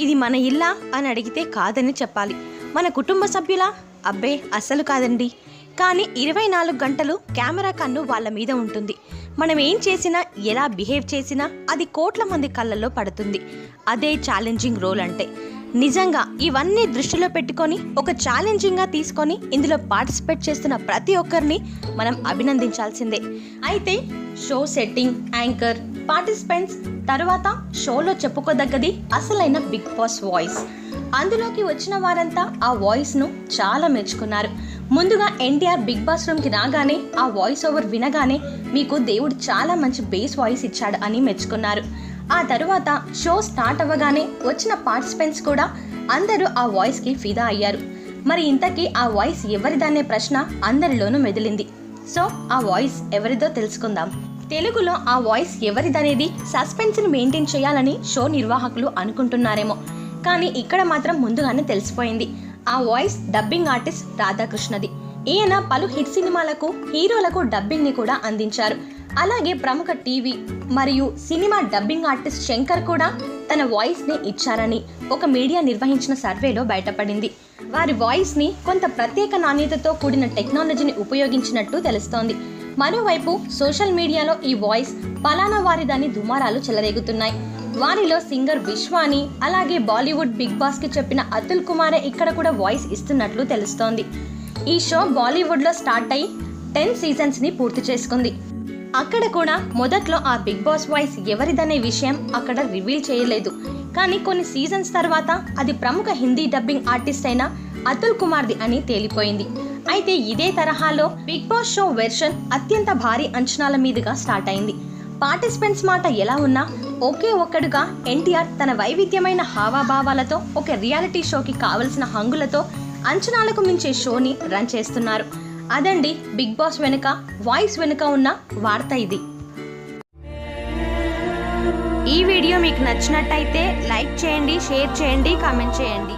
ఇది మన ఇల్లా అని అడిగితే కాదని చెప్పాలి. మన కుటుంబ సభ్యులా? అబ్బే అస్సలు కాదండి. కానీ ఇరవై నాలుగు గంటలు కెమెరా కన్ను వాళ్ళ మీద ఉంటుంది. మనం ఏం చేసినా ఎలా బిహేవ్ చేసినా అది కోట్ల మంది కళ్ళల్లో పడుతుంది. అదే ఛాలెంజింగ్ రోల్ అంటే. నిజంగా ఇవన్నీ దృష్టిలో పెట్టుకొని ఒక ఛాలెంజింగ్గా తీసుకొని ఇందులో పార్టిసిపేట్ చేస్తున్న ప్రతి ఒక్కరిని మనం అభినందించాల్సిందే. అయితే షో సెట్టింగ్ యాంకర్ పార్టిసిపెంట్స్ తర్వాత షోలో చెప్పుకోదగ్గది అసలైన బిగ్ బాస్ వాయిస్ అందులోకి వచ్చిన వారంతా ఆ వాయిస్ను చాలా మెచ్చుకున్నారు. ముందుగా ఎన్టీఆర్ బిగ్ బాస్ రూమ్కి రాగానే ఆ వాయిస్ ఓవర్ వినగానే మీకు దేవుడు చాలా మంచి బేస్ వాయిస్ ఇచ్చాడు అని మెచ్చుకున్నారు. ఆ తర్వాత షో స్టార్ట్ అవ్వగానే వచ్చిన పార్టిసిపెంట్స్ కూడా అందరూ ఆ వాయిస్కి ఫిదా అయ్యారు. మరి ఇంతకీ ఆ వాయిస్ ఎవరిదనే ప్రశ్న అందరిలోనూ మెదిలింది. సో ఆ వాయిస్ ఎవరిదో తెలుసుకుందాం. తెలుగులో ఆ వాయిస్ ఎవరిదనేది సస్పెన్స్ని మెయింటైన్ చేయాలని షో నిర్వాహకులు అనుకుంటున్నారేమో. కానీ ఇక్కడ మాత్రం ముందుగానే తెలిసిపోయింది. ఆ వాయిస్ డబ్బింగ్ ఆర్టిస్ట్ రాధాకృష్ణది. ఈయన పలు హిట్ సినిమాలకు హీరోలకు డబ్బింగ్ని కూడా అందించారు. అలాగే ప్రముఖ టీవీ మరియు సినిమా డబ్బింగ్ ఆర్టిస్ట్ శంకర్ కూడా తన వాయిస్ని ఇచ్చారని ఒక మీడియా నిర్వహించిన సర్వేలో బయటపడింది. వారి వాయిస్ని కొంత ప్రత్యేక నాణ్యతతో కూడిన టెక్నాలజీని ఉపయోగించినట్టు తెలుస్తోంది. మరోవైపు సోషల్ మీడియాలో ఈ వాయిస్ పలానా వారిదాని దుమారాలు చెలరేగుతున్నాయి. వారిలో సింగర్ విశ్వాని అలాగే బాలీవుడ్ బిగ్ బాస్కి చెప్పిన అతుల్ కుమారే ఇక్కడ కూడా వాయిస్ ఇస్తున్నట్లు తెలుస్తోంది. ఈ షో బాలీవుడ్లో స్టార్ట్ అయి టెన్ సీజన్స్ని పూర్తి చేసుకుంది. అక్కడ కూడా మొదట్లో ఆ బిగ్ బాస్ వాయిస్ ఎవరిదనే విషయం అక్కడ రివీల్ చేయలేదు. కానీ కొన్ని సీజన్స్ తర్వాత అది ప్రముఖ హిందీ డబ్బింగ్ ఆర్టిస్ట్ అయిన అతుల్ కుమార్ది అని తేలిపోయింది. అయితే ఇదే తరహాలో బిగ్ బాస్ షో వెర్షన్ అత్యంత భారీ అంచనాల మీదుగా స్టార్ట్ అయింది. పార్టిసిపెంట్స్ మాట ఎలా ఉన్నా ఒకే ఒక్కడుగా ఎన్టీఆర్ తన వైవిధ్యమైన హావాభావాలతో ఒక రియాలిటీ షోకి కావలసిన హంగులతో అంచనాలకు మించే షోని రన్ చేస్తున్నారు. అదండి బిగ్ బాస్ వెనుక వాయిస్ వెనుక ఉన్న వార్త ఇది. ఈ వీడియో మీకు నచ్చినట్టయితే లైక్ చేయండి షేర్ చేయండి కామెంట్ చేయండి.